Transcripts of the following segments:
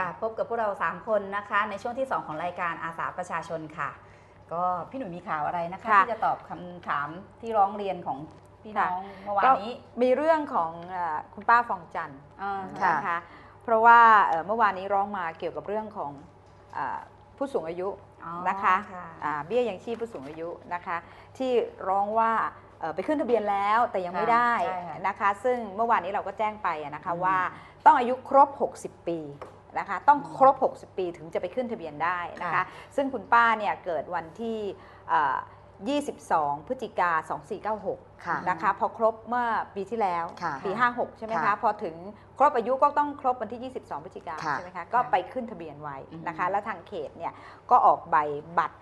ค่ะ พบกับพวกเรา 3 คนนะคะ ในช่วงที่ 2 ของรายการอาสาประชาชนค่ะ ก็พี่หนุ่ยมีข่าวอะไรนะคะ ค่ะ ที่จะตอบคำถามที่ร้องเรียนของพี่น้องเมื่อวานก็นี้มีเรื่องของเอ่อคุณป้าฟองจันทร์อ่าค่ะ นะคะเพราะว่าเอ่อเมื่อวานนี้ร้องมาเกี่ยวกับเรื่องของเอ่อผู้สูงอายุ อ๋อนะคะค่ะอ่าเบี้ยยังชีพผู้สูงอายุนะคะ ที่ร้องว่าเอ่อไปขึ้นทะเบียนแล้วแต่ยังไม่ได้ใช่ค่ะนะคะ ซึ่งเมื่อวานนี้เราก็แจ้งไปอะนะคะอืม ว่าต้องอายุครบ 60 ปี นะคะต้องครบ 60 ปีถึงจะไปขึ้นทะเบียนได้นะคะค่ะซึ่งคุณป้าเนี่ยเกิดวันที่เอ่อ22 พฤศจิกา 2496ค่ะนะคะ พอครบเมื่อปีที่แล้วค่ะปี 56 ใช่ไหมคะค่ะพอถึงครบอายุก็ต้องครบวันที่ 22 พฤศจิกาค่ะใช่ไหมคะ ก็ไปขึ้นทะเบียนไว้นะคะอืมแล้วทางเขตเนี่ยก็ออกใบบัตร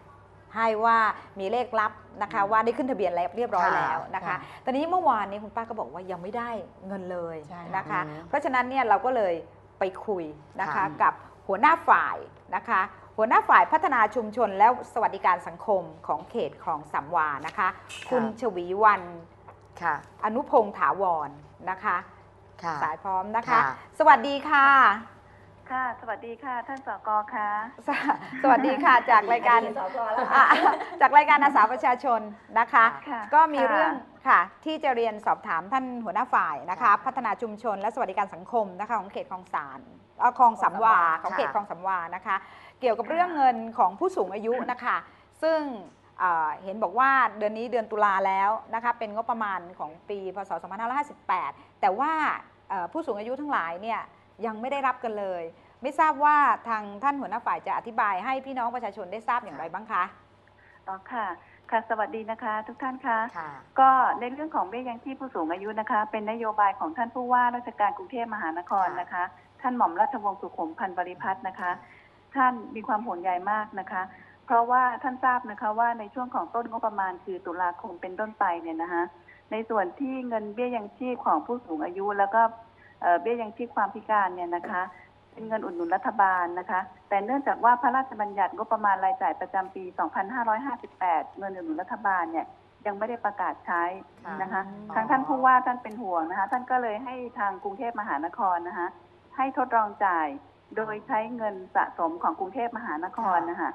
ให้ว่ามีเลขลับนะคะว่าได้ขึ้นทะเบียนแล้วเรียบร้อยค่ะแล้วนะคะ ตอนนี้เมื่อวานนี้คุณป้าก็บอกว่ายังไม่ได้เงินเลยใช่นะคะอืมเพราะฉะนั้นเนี่ยเราก็เลย ไปคุยนะคะค่ะกับหัวหน้าฝ่ายนะคะหัวหน้าฝ่ายพัฒนาชุมชนและสวัสดิการสังคมของเขตคลองสามวานะคะ คุณชวีวันค่ะอนุพงษ์ถาวรนะคะค่ะสายพร้อมนะคะค่ะสวัสดีค่ะ ค่ะ สวัสดีค่ะ ท่านสกค่ะสสวัสดีค่ะ จากรายการอดีตสกแล้วอะจากรายการอาสาประชาชนนะคะ ค่ะก็มีค่ะเรื่องค่ะที่จะเรียนสอบถามท่านหัวหน้าฝ่ายนะคะ ค่ะพัฒนาชุมชนและสวัสดิการสังคมนะคะของเขตคลองสานเอ่อคลองสามวาของเขตค่ะ คลองสามวานะคะ เกี่ยวกับเรื่องเงินของผู้สูงอายุนะคะ ซึ่งเอ่อเห็นบอกว่าเดือนนี้เดือนตุลาแล้วนะคะเป็นงบประมาณของปีพศ 2558 แต่ว่าเอ่อผู้สูงอายุทั้งหลายเนี่ย ยังไม่ได้รับกันเลย ไม่ทราบว่าทางท่านหัวหน้าฝ่ายจะอธิบายให้พี่น้องประชาชนได้ทราบอย่างไรบ้างคะอ๋อค่ะค่ะสวัสดีนะคะ ทุกท่านค่ะค่ะก็ในเรื่องของเบี้ยยังชีพผู้สูงอายุนะคะ เป็นนโยบายของท่านผู้ว่าราชการกรุงเทพมหานครค่ะนะคะ ท่านหม่อมราชวงศ์สุขุมพันธ์บริพัตรนะคะ ท่านมีความห่วงใยมากนะคะ เพราะว่าท่านทราบนะคะว่าในช่วงของต้นงบประมาณคือตุลาคมเป็นต้นไปเนี่ยนะคะในส่วนที่เงินเบี้ยยังชีพของผู้สูงอายุ แล้วก็ เอ่อเบี้ยยังชีพความพิการเนี่ยนะคะ เป็นเงินอุดหนุนรัฐบาลนะคะ แต่เนื่องจากว่าพระราชบัญญัติงบประมาณรายจ่ายประจำปี 2558 เงินอุดหนุนรัฐบาลเนี่ยยังไม่ได้ประกาศใช้นะคะอืมทางท่านผู้ว่าท่านเป็นห่วงนะคะ ท่านก็เลยให้ทางกรุงเทพมหานครนะคะ ให้ทดลองจ่ายโดยใช้เงินสะสมของกรุงเทพมหานครนะคะ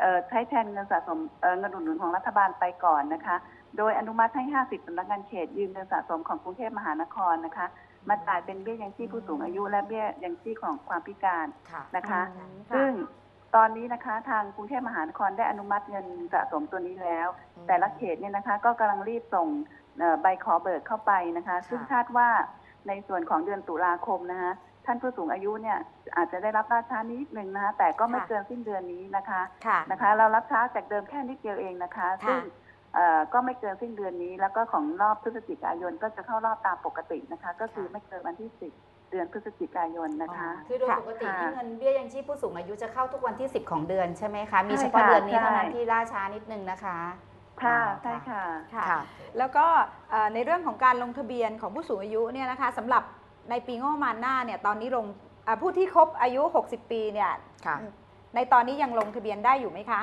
เอ่อใช้แทนเงินสะสมเอ่อเงินอุดหนุนของรัฐบาลไปก่อนนะคะ โดยอนุมัติให้ 50สำนักงานเขตยืมเงินสะสมของกรุงเทพมหานครนะคะ มาจ่ายเป็นเบี้ยยังชีพผู้สูงอายุ และเบี้ยยังชีพของความพิการค่ะ นะคะ อืมซึ่งตอนนี้นะคะทางกรุงเทพมหานครได้อนุมัติเงินสะสมตัวนี้แล้วอืมแต่ละเขตเนี่ยนะคะก็กำลังรีบส่งเอ่อใบขอเบิกเข้าไปนะคะค่ะซึ่งคาดว่าในส่วนของเดือนตุลาคมนะคะท่านผู้สูงอายุเนี่ยอาจจะได้รับล่าช้านิดนึงนะคะแต่ก็ไม่ค่ะ เกินสิ้นเดือนนี้นะคะค่ะ นะคะ เรารับช้าจากเดิมแค่นิดเดียวเองนะคะ ค่ะ ซึ่งเอ่อ ก็ไม่เกินสิ้นเดือนนี้ แล้วก็ของรอบพฤศจิกายนก็จะเข้ารอบตามปกตินะคะ ก็คือไม่เกินวันที่สิบเดือนพฤศจิกายนนะคะ คือโดยปกติค่ะที่เงินเบี้ยยังชีพผู้สูงอายุจะเข้าทุกวันที่ 10 ของเดือนใช่ไหมคะ มีใช่เฉพาะค่ะเดือนนี้เท่านั้นใช่ที่ล่าช้านิดนึงนะคะ ค่ะอ๋อใช่ค่ะค่ะค่ะ แล้วก็เอ่อในเรื่องของการลงทะเบียนของผู้สูงอายุเนี่ยนะคะสำหรับในปีงบประมาณหน้าเนี่ยตอนนี้ลงอ่าผู้ที่ครบอายุ 60 ปีเนี่ยค่ะในตอนนี้ยังลงทะเบียนได้อยู่ไหมคะ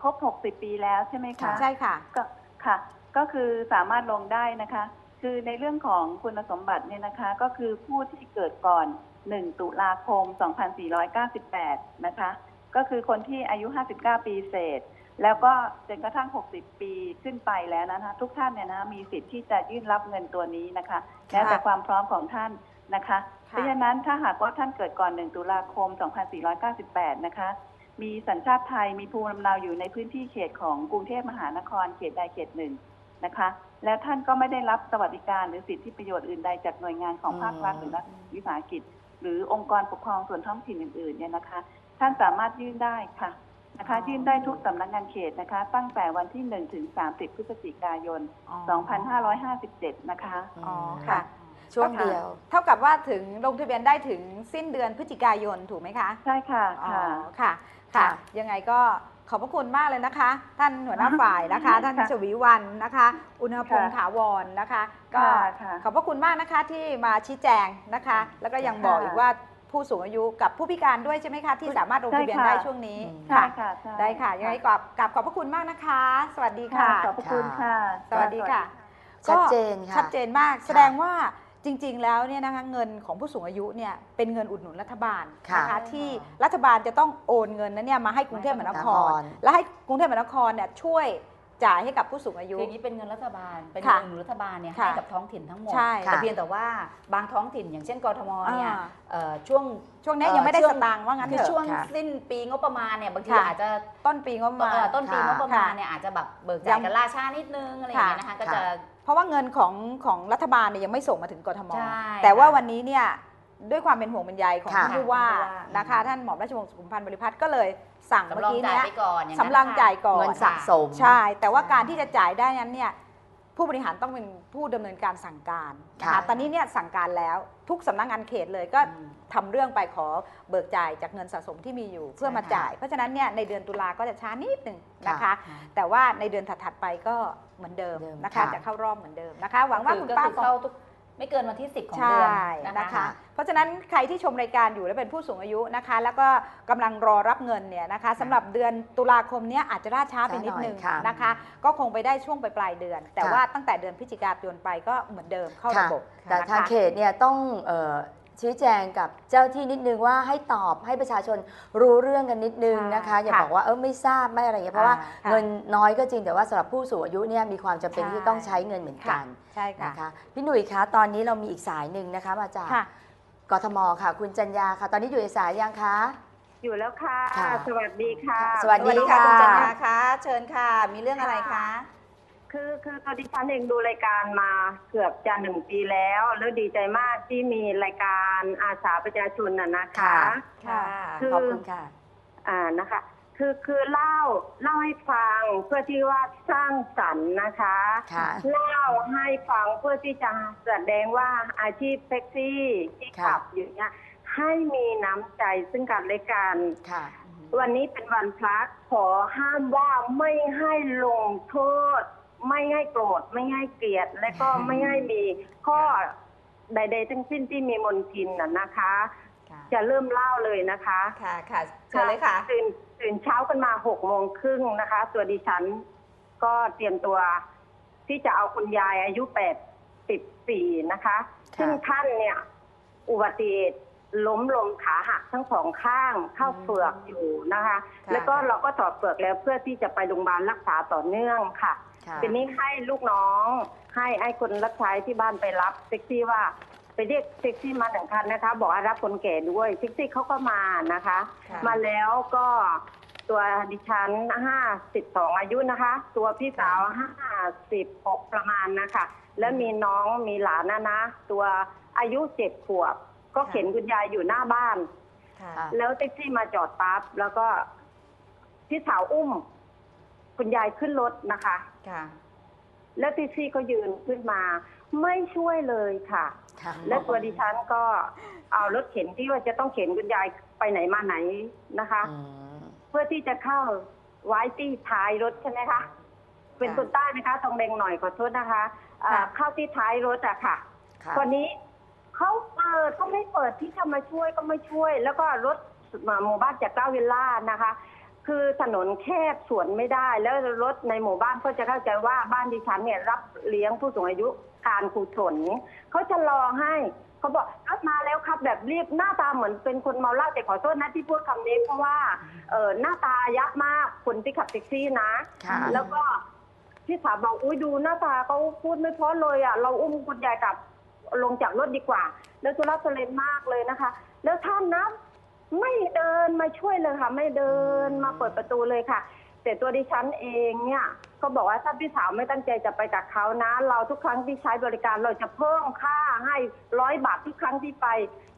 ครบ 60 ปีแล้วใช่ไหมคะใช่ค่ะก็ค่ะ ก็คือสามารถลงได้นะคะ คือในเรื่องของคุณสมบัติเนี่ยนะคะ ก็คือผู้ที่เกิดก่อน 1 ตุลาคม 2498 นะคะ ก็คือคนที่อายุ 59 ปีเศษ แล้วก็จนกระทั่ง 60 ปีขึ้นไปแล้วนะคะทุกท่านเนี่ยนะมีสิทธิ์ที่จะยื่นรับเงินตัวนี้นะคะแล้วแต่ความพร้อมของท่านนะคะ เพราะฉะนั้นถ้าหากว่าท่านเกิดก่อน 1 ตุลาคม 2498 นะคะ มีสัญชาติไทยมีภูมิลำเนาอยู่ในพื้นที่เขตของกรุงเทพมหานครเขตใดเขตหนึ่งนะคะ แล้วท่านก็ไม่ได้รับสวัสดิการหรือสิทธิประโยชน์อื่นใดจากหน่วยงานของภาครัฐหรือรัฐวิสาหกิจ หรือองค์กรปกครองส่วนท้องถิ่นอื่นๆเนี่ยนะคะ ท่านสามารถยื่นได้ค่ะนะคะอ๋อยื่นได้ทุกสำนักงานเขตนะคะ ตั้งแต่วันที่1ถึง30 พฤศจิกายนอ๋อ2557 นะคะอ๋อค่ะ ช่วงเดียว เท่ากับว่าถึงลงทะเบียนได้ถึงสิ้นเดือนพฤศจิกายนถูกไหมคะใช่ค่ะอ๋อค่ะค่ะค่ะค่ะยังไงก็ขอบพระคุณมากเลยนะคะ ท่านหัวหน้าฝ่ายนะคะ ท่านค่ะชวีวันนะคะ อุณหภูมิค่ะถาวรนะคะ ก็ค่ะค่ะขอบพระคุณมากนะคะที่มาชี้แจงนะคะ แล้วก็ยังบอกค่ะอีกว่าผู้สูงอายุกับผู้พิการด้วยใช่ไหมคะ ที่สามารถลงทะเบียนใช่ค่ะได้ช่วงนี้อืมใช่ค่ะใช่ได้ค่ะยังไงกราบกราบขอบพระคุณมากนะคะ สวัสดีค่ะค่ะขอบพระคุณค่ะ สวัสดีค่ะ ชัดเจนค่ะชัดเจนมากแสดงว่า จจริงๆ แล้วเนี่ยนะคะเงินของผู้สูงอายุเนี่ยเป็นเงินอุดหนุนรัฐบาลค่ะนะคะที่รัฐบาลจะต้องโอนเงินนั้นเนี่ยมาให้กรุงเทพมหานครมหานคร และให้กรุงเทพมหานครเนี่ยช่วยจ่ายให้กับผู้สูงอายุคืออย่างนี้เป็นเงินรัฐบาล เป็นค่ะเงินรัฐบาลเนี่ยค่ะให้กับท้องถิ่นทั้งหมดใช่แต่เพียงแต่ว่าบางท้องถิ่นอย่างเช่นกทมเนี่ยอ่าเอ่อช่วงช่วงนี้เอ่อยังไม่ได้ช่วสงตางค์ว่างั้นคือเถช่วอะงค่ะสิ้นปีงบประมาณเนี่ยบางทีค่ะอาจจะต้นปีงบประมาณเอ่อต้นปีค่ะงบประมาณค่ะเนี่ยอาจจะแบบเบิกจ่ายกันล่าช้านิดนึงอะไรอย่างเงี้ยนะคะก็จะเพ ราะว่าเงินของของรัฐบาลเนี่ยยังไม่ส่งมาถึงกทม ใช่แต่ว่าค่ะวันนี้เนี่ยด้วยความเป็นห่วงเป็นใยของค่ะ ท่านผู้ว่าท่านผู้ว่านะคะ ท่านหม่อมราชวงศ์สุขุมพันธ์บริพัตรก็เลยสั่งเมื่สำรอองกี้จ่ายเนี้ยไปก่อนอย่างนั้นสำรองค่ะจ่ายก่อนเงินสะสม ใช่ แต่ว่าใช่การที่จะจ่ายได้นั้นเนี่ย ผู้บริหารต้องเป็นผู้ดำเนินการสั่งการนะค่ะ คะตอนนี้เนี่ยสั่งการแล้วทุกสำนักงานเขตเลยก็อืมทำเรื่องไปขอเบิกจ่ายจากเงินสะสมที่มีอยู่เพื่อมาใช่ค่ะจ่าย เพราะฉะนั้นเนี่ยในเดือนตุลาก็จะช้านิดหนึ่งนะคะค่ะแต่ว่าในเดือนถัดๆไปก็เหมือนเดิมเดิมนะคะ ค่ะ จะเข้ารอบเหมือนเดิมนะคะ หวังว่าคุณก็ป้าคือคงเข้าทุก ไม่เกินวันที่ 10 ของใช่เดือนนะคะนะคะ เพราะฉะนั้นใครที่ชมรายการอยู่และเป็นผู้สูงอายุนะคะ แล้วก็กำลังรอรับเงินเนี่ยนะคะสำหรับเดือนตุลาคมเนี้ยอาจจะล่าช้าไปนิดนึงช้าหน่อยค่ะนะคะ ก็คงไปได้ช่วงปลายๆเดือน แต่ค่ะว่าตั้งแต่เดือนพฤศจิกายนไปก็เหมือนเดิมเข้าระค่ะบบแต่นะคะทางเขตเนี่ยต้องเอ่อ ชี้แจงกับเจ้าที่นิดนึงว่าให้ตอบให้ประชาชนรู้เรื่องกันนิดนึงนะคะ อย่าค่ะบอกว่าเออไม่ทราบไม่อะไรอย่างเงี้ยเพราะว่าค่ะเงินน้อยก็จริงแต่ว่าสำหรับผู้สูงอายุเนี่ยมีความจำเป็นใช่ที่ต้องใช้เงินเหมือนกันใช่ค่ะนะคะพี่หนุ่ยคะตอนนี้เรามีอีกสายหนึ่งนะคะมาจากค่ะ กทมค่ะ คุณจัญญาค่ะ ตอนนี้อยู่ในสายยังคะ อยู่แล้วค่ะ ค่ะสวัสดีค่ะ สวัสดี ค่ะ คุณจันทาคะเชิญค่ะ มีเรื่องอะไรคะ คือคือตัวดิฉันเองดูรายการมาเกือบจะหนึ่งปีแล้ว แล้วดีใจมากที่มีรายการอาสาประชาชนน่ะนะคะค่ะคือขอบคุณค่ะ อ่านะคะ คือคือเล่าเล่าให้ฟังเพื่อที่ว่าสร้างสรรค์นะคะค่ะเล่าให้ฟังเพื่อที่จะแสดงว่าอาชีพแท็กซี่ที่ค่ะขับอยู่เนี่ยให้มีน้ำใจซึ่งกันและกันค่ะวันนี้เป็นวันพระขอห้ามว่าไม่ให้ลงโทษ ไม่ให้โกรธไม่ให้เกลียด และก็ไม่ให้มีข้อใด ๆ ทั้งสิ้นที่มีมนทินน่ะนะคะ ค่ะจะเริ่มเล่าเลยนะคะค่ะค่ะเชิญเลยค่ะ ตื่นตื่นเช้ากันมาหกโมงครึ่งนะคะ ตัวดิฉันก็เตรียมตัวที่จะเอาคุณยายอายุแปดสิบสี่นะคะ ซึ่งท่านเนี่ย อุบัติเหตุ ล้มลงขาหักทั้งสองข้างเข้าเฟือกอยู่นะคะค่ะแล้วก็เราก็ถอดเฟือกแล้วเพื่อที่จะไปโรงพยาบาลรักษาต่อเนื่องค่ะค่ะทีนี้ให้ลูกน้อง ให้ไอ้คนรับใช้ที่บ้านไปรับแท็กซี่ว่าไปเรียกแท็กซี่มาหนึ่งคันนะคะ บอกให้รับคนแก่ด้วยแท็กซี่เขาก็มานะคะค่ะมาแล้วก็ตัวดิฉันห้าสิบสองอายุนะคะ ตัวพี่สาวห้าสิบหกประมาณนะคะ แล้วมีน้องมีหลานนะนะ ตัวอายุเจ็ดขวบ ก็เข็นคุณยายอยู่หน้าบ้านค่ะค่ะ แล้วแท็กซี่มาจอดปั๊บแล้วก็พี่สาวอุ้ม คุณยายขึ้นรถนะคะ ค่ะ แล้วแท็กซี่ก็ยืนขึ้นมา ไม่ช่วยเลยค่ะ ค่ะ และตัวดิฉันก็เอารถเข็นที่ว่าจะต้องเข็นคุณยายไปไหนมาไหนนะคะ อืม เพื่อที่จะเข้าไว้ที่ท้ายรถใช่ไหมคะ เป็นค่ะคนใต้นะคะตรงเดงหน่อยขอโทษนะคะอ่าค่ะ เข้าที่ท้ายรถอะค่ะ ค่ะคนนี้ เขาเปิดก็ไม่เปิดที่จะมาช่วยก็ไม่ช่วย แล้วก็รถหมู่บ้านจากเก้าวิลล่านะคะ คือถนนแคบสวนไม่ได้ แล้วรถในหมู่บ้านก็จะเข้าใจว่าบ้านดิฉันเนี่ยรับเลี้ยงผู้สูงอายุการกุศลเขาจะรอให้เขาบอกรถมาแล้วครับแบบรีบหน้าตาเหมือนเป็นคนเมาเหล้าแต่ขอโทษนะที่พูดคำนี้เพราะว่าเออหน้าตายับมากคนที่ขับแท็กซี่นะค่ะแล้วก็พี่สาวบอกอุ้ยดูหน้าตาเขาพูดไม่เพราะเลยอะเราอุ้มคุณยายกลับ ลงจากรถดีกว่า แล้วทุรักทุเลนมากเลยนะคะ แล้วท่านนะไม่เดินมาช่วยเลยค่ะ ไม่เดินมาเปิดประตูเลยค่ะ แต่ตัวดิฉันเองเนี่ยก็บอกว่าถ้าพี่สาวไม่ตั้งใจจะไปกับเขานะ เราทุกครั้งที่ใช้บริการเราจะเพิ่มค่าให้ร้อยบาททุกครั้งที่ไป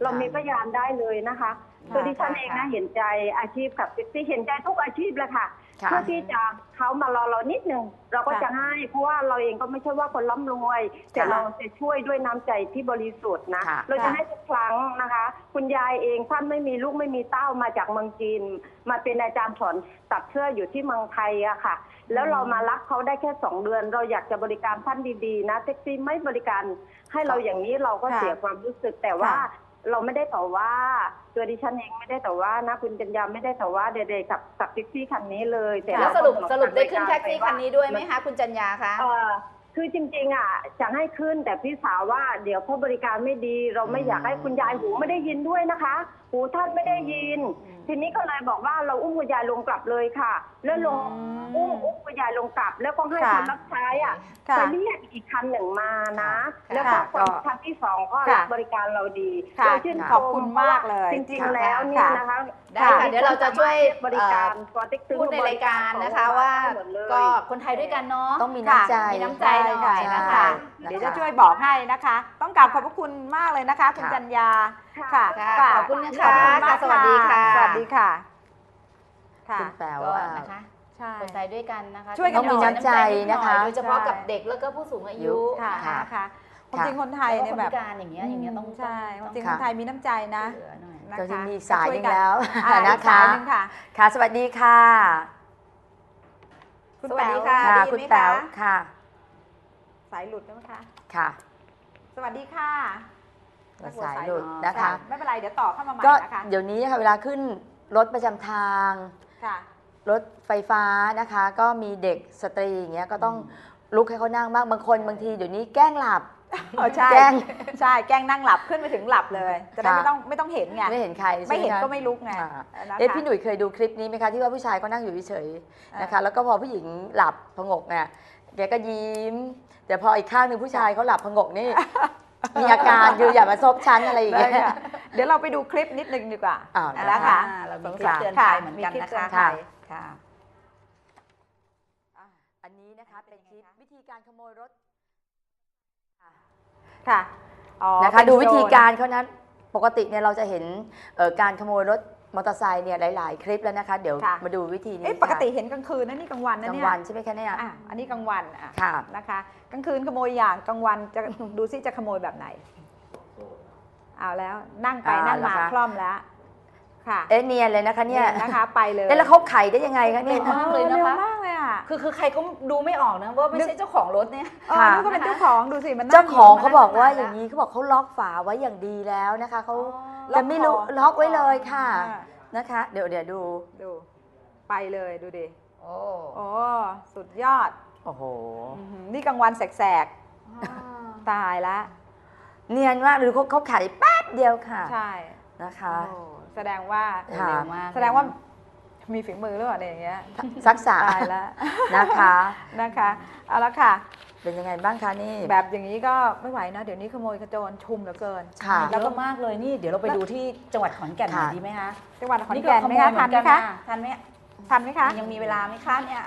เรามีพยานได้เลยนะคะค่ะตัวดิฉันเองนะค่ะเห็นใจอาชีพขับแท็กซี่เห็นใจทุกอาชีพเลยค่ะค่ะ เพื่อที่จะเขามารอเรานิดหนึ่งเราก็ค่ะจะให้เพราะว่าเราเองก็ไม่ใช่ว่าคนร่ำรวย แต่ค่ะเราจะช่วยด้วยน้ำใจที่บริสุทธิ์นะค่ะเราจะให้ทุกครั้งนะคะ คุณยายเองท่านไม่มีลูกไม่มีเต้ามาจากเมืองจีน มาเป็นอาจารย์สอนตัดเสื้ออยู่ที่เมืองไทยอะค่ะ แล้วเรามารักเขาได้แค่สองเดือน เราอยากจะบริการท่านดีๆ นะแท็กซี่ไม่บริการให้เราอย่างนี้เราก็ค่ะเสียความรู้สึกแต่ว่าค่ะ เราไม่ได้ต่อว่า ตัวดิฉันเองไม่ได้ต่อว่านะคุณจัญญาไม่ได้ต่อว่าเด็กๆกับกับแท็กซี่คันนี้เลยแต่แล้วเราสรุปก็บอกสรุปได้ทางขึ้นแท็กซี่คันนี้ด้วยไหมคะคุณจันยาคะเออคือจริงๆอะจะให้ขึ้นแต่พี่สาวว่าเดี๋ยวผู้บริการไม่ดี เราไม่อืมอยากให้คุณยายหูไม่ได้ยินด้วยนะคะ หูท่านไม่ได้ยิน ทีนี้ก็เลยบอกว่าเราอุ้มคุณยายลงกลับเลยค่ะ แล้วลงอืมอุ้มอุ้มคุณยายลงกลับ แล้วก็ให้ค่ะคนรับใช้อะค่ะไปเรียกอีกคันหนึ่งมานะ ค่ะแล้วก็ค่ะคนคันที่สองก็ค่ะรับบริการเราดีค่ะเราชื่นชขอบคุณมากเลยจริงค่ะๆแล้วเนี่ยค่ะนะคะได้ค่ะเดี๋ยวเราจะช่วย บริการปอเต็กตึงพูดในรายการนะคะว่า หมดเลย ก็คนไทยด้วยกันเนาะต้องมีน้ำใจมีน้ำใจหน่อยนะคะใช่ เดี๋ยวจะช่วยบอกให้นะคะ ต้องกราบขอบพระคุณมากเลยนะคะ คุณค่ะ จัญญาค่ะค่ะค่ะขอบคุณนะคะขอบณมากค่ะสวัสดีค่ะ สวัสดีค่ะค่ะ คุณแปลก็ว่า นะคะ ใช่ คนไทยด้วยกันนะคะช่วยกันต้องมีหน่อยน้ำใจนะคะใช่โดยเฉพาะกับใช่เด็กแล้วก็ผู้สูงอายุค่ะค่ะ ค่ะความจริงคนไทยแล้วเนี่ยก็แบคนบพิการอย่างเงี้ยอย่างเงี้ยต้องใช่ความจริงค่ะคนไทยมีน้ำใจนะเหลือหน่อย นะคะเราจะมีสายหนึ่งช่กันแล้วอ่านะอีกคะสายหนึ่งค่ะ ค่ะ สวัสดีค่ะ คุณสวัสดีแป๋ค่ะ ค่ะ ได้ยินไหมคุณแป๋วคะค่ะ สายหลุดได้ไหมคะ ค่ะสวัสดีค่ะสายหลุดนะคะ ไม่เป็นไร เดี๋ยวต่อเข้ามาใหม่ก็นะคะเดี๋ยวนี้ค่ะเวลาขึ้นรถประจำทาง ค่ะ รถไฟฟ้านะคะ ก็มีเด็กสตรีอย่างเงี้ยก็ต้องลุกให้เขานั่งบ้างบางคนบางทีเดี๋ยวนี้แกล้งหลับอ๋อใช่แกล้ง ใช่แกล้งนั่งหลับขึ้นไปถึงหลับเลย จะได้ค่ะไม่ต้องไม่ต้องเห็นไง ไม่เห็นใครใช่ไม่เห็นคะก็ไม่ลุกไงอ่านะคะ เอ๊ะพี่หนุ่ยเคยดูคลิปนี้ไหมคะที่ว่าผู้ชายเขานั่งอยู่เฉยๆนะคะ แล้วก็พอผู้หญิงหลับพงกเนี่ย แกก็ยิ้ม แต่พออีกข้างหนึ่งผู้ชายเขาหลับพงกนี่ มีอาการคืออย่ามาซบชั้นอะไรอย่างได้เงี้ยค่ะเดี๋ยวเราไปดูคลิปนิดนึงดีกว่าอ้าวอ่านะคะ เรามีคลิปค่ะเตือนภัยเหมือนกันมีคลิปนะเตือคะนภัยค่ะอันนี้นะคะเป็นคลิปวิธีการขโมยรถค่ะอ๋อนะคะ เป็นดูวิธีโซนการเขานั้นปกติเนี่ยเราจะเห็นเอ่อการขโมยรถ มอเตอร์ไซค์เนี่ยหลาย ๆ คลิปแล้วนะคะ เดี๋ยวค่ะ มาดูวิธีนี้เอ๊ะปกติเห็นกลางคืนนะนี่กลางวันค่ะนะกลางเนี่ยวันใช่ไหมคะเนี่ยอะอันนี้กลางวันอะค่ะ นะคะกลางคืนขโมยอย่างกลางวันจะดูซิจะขโมยแบบไหนเอาแล้วนั่งไปเอานั่งมาละคะ คล่อมแล้ว ค่ะเอ๊ะเนียนเลยนะคะเนี่ยนะคะไปเลยเอ๊ะแล้วเขาไขได้ยังไงคะเนี่ยเร็วมากเลยนะคะเร็วมากเลยอะ คือคือใครก็ดูไม่ออกนะว่าไม่ใช่เจ้าของรถเนี่ย เออค่ะนึกว่าเป็นเจ้าของดูสิมันนั่เจ้าของยู่เขาบอกว่ามันอนั่ย่างนี้เขาบอกเขาล็อกฝาไว้อย่างดีแล้วนะคะเขา ล็จะอกไม่รู้คอล็อกไว้เลยค่ะอ่านะคะ เดี๋ยวเดี๋ยวดูดู ไปเลยดูดิ โอ้โอ้ สุดยอดโอ้โห อื้อหือนี่กลางวันแสกๆ ตายละ เนียนมากหรือเขาเขาไขแป๊บเดียวค่ะใช่นะคะ โอ้แสดงว่า ค่ะ เร็วมาก แสดงว่า มีฝีมือหรือเปล่าเนี่ยอย่างเงี้ยสักษาตายแล้วนะคะนะคะเอาละค่ะ เป็นยังไงบ้างคะนี่ แบบอย่างนี้ก็ไม่ไหวนะเดี๋ยวนี้ขโมยขโจรชุมเหลือเกิน ค่ะเยอะมากเลยนี่เดี๋ยวเราไปดูที่จังหวัดขอนแก่นหน่อยค่ะ ดีไหมคะจังหวัดขอนนี่แก่นไหมคะขโยทันไหมเอคะทันไหมทันไหมคะยังมีเวลาไหมคะเนี่ย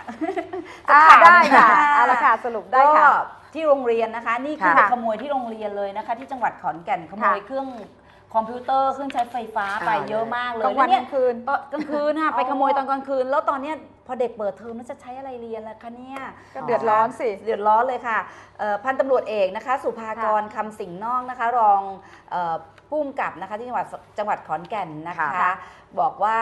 อ่าจะถามได้ค่ะนเอาละค่ะสรุปได้ค่ะก็ที่โรงเรียนนะคะ นี่คือค่ะไปขโมยที่โรงเรียนเลยนะคะ ที่จังหวัดขอนแก่นขโมยค่ะ เครื่อง คอมพิวเตอร์เครื่องใช้ไฟฟ้าไปอ่าเยอะมากเลกลายงวันแล้วเนี่กยลางคืนตอนกลางคืนน่ะอ๋อไปขโมยตอนกลางคืน แล้วตอนเนี้ยพอเด็กเปิดเทอมแล้วจะใช้อะไรเรียนล่ะคะเนี่ยก็เดือดร้อนสิเดือดร้อนเลยค่ะเอ่อพันตำรวจเอกนะคะ สุภากรคำสิงห์นอกนะคะ รองเอ่อผู้กำกับนะคะที่จังหวัดจังหวัดขอนแก่นนะคะค่ะบอกว่า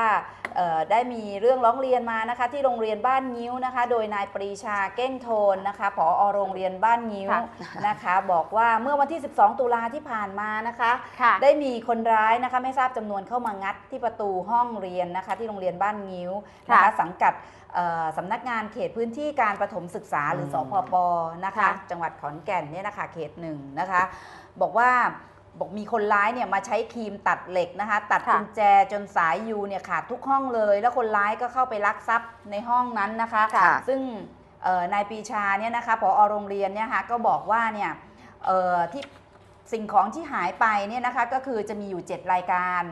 เอ่อได้มีเรื่องร้องเรียนมานะคะ ที่โรงเรียนบ้านงิ้วนะคะ โดยนายปรีชาเก้งโทนนะคะผอโรงเรียนบ้านงิ้วค่ะนะคะ บอกว่าเมื่อวันที่ 12 ตุลาที่ผ่านมานะคะค่ะได้มีคนร้ายนะคะไม่ทราบจำนวนเข้ามางัดที่ประตูห้องเรียนนะคะ ที่โรงเรียนบ้านงิ้วนะคะค่ะสังกัดเอ่อ สำนักงานเขตพื้นที่การประถมศึกษาหรือมสพปนะคะค่ะจังหวัดขอนแก่นเนี่ยนะคะเขตหนึ่งนะคะ บอกว่าบอกมีคนร้ายเนี่ยมาใช้ครีมตัดเหล็กนะคะ ตัดค่ะกุญแจจนสายยูเนี่ยขาดทุกห้องเลย แล้วคนร้ายก็เข้าไปลักทรัพย์ในห้องนั้นนะคะค่ะซึ่งเอ่อนายปรีชาเนี่ยนะคะผอโรงเรียนเนี่ยนะคะก็บอกว่าเนี่ยเอ่อที่สิ่งของที่หายไปเนี่ยนะคะก็คือจะมีอยู่ 7 รายการ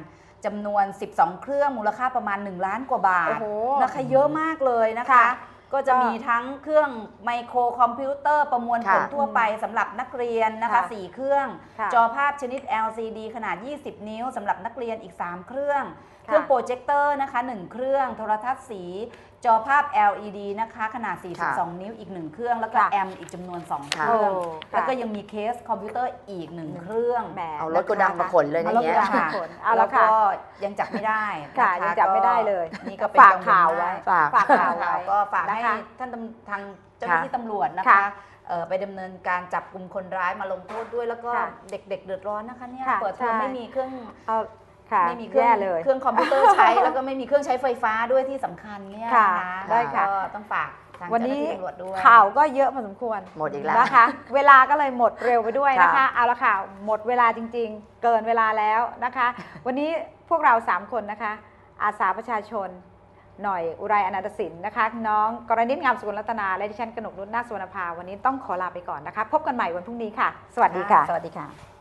จำนวน 12 เครื่องมูลค่าประมาณ 1 ล้านกว่าบาโอ้ทโหนะคะเยอะมากเลยนะคะ ค่ะก็จะมีทั้งเครื่องไมโครคอมพิวเตอร์ประมวลผลค่ะทั่วไปสำหรับนักเรียนนะคะ ค่ะ4 เครื่อง ค่ะจอภาพชนิด LCD ขนาด 20 นิ้วสำหรับนักเรียนอีก 3 เครื่อง เคค่ะรื่องโปรเจคเตอร์นะคะ 1 เครื่อง โทรทัศน์สี จอภาพ LED นะคะขนาด 42 นิ้วอีก 1 เครื่อง แล้วก็ค่ะแอมป์อีกจำนวน 2 เคค่ะรื่อง โอ้แล้วก็ค่ะยังมีเคสคอมพิวเตอร์อีก 1 เครื่องแหมเอารถโกดังมาขนเลยนะเอารถเนี่ยกระบะขนเอาแล้ละวค่ะก็ยังจับไม่ได้นค่ะยังจับไม่ได้เลยนี่ก็เป็นฝากกังลข่าวมไว้ ฝาก ฝากข่าวไว้ก็ฝากให้นะคะท่านตำทางเจ้าหน้าที่ตำรวจนะค่ะคะเอ่อไปดำเนินการจับกลุ่มคนร้ายมาลงโทษด้วยแล้วก็ค่ะเด็กๆเดือดร้อนนะคะเนี่ยค่ะเปิดเทอมใช่ ไม่มีเครื่อง เอาค่ะ ไม่มีเครื่แย่องเลยเครื่องคอมพิวเตอร์ใช้ แล้วก็ไม่มีเครื่องใช้ไฟฟ้าด้วยที่สำคัญเนี่ยค่ะนได้ค่ะก็ต้องฝากทางวันเจ้าหนี้น้าที่ตำรวจด้วยข่าวก็เยอะพอสมควรหมดอีกแล้วนะคะ เวลาก็เลยหมดเร็วไปด้วยนะคะค่ะเอาละค่ะหมดเวลาจริง ๆ เกินเวลาแล้วนะคะ วันนี้พวกเรา 3 คนนะคะ อาสาประชาชน หน่อยอุไรอนันตสินนะคะ น้องกรณิตงามสกุลรัตนาและดิฉันกนกนุชนาคสวนภาวันนี้ต้องขอลาไปก่อนนะคะ พบกันใหม่วันพรุ่งนี้ค่ะ สวัสดีค่ะ สวัสดีค่ะ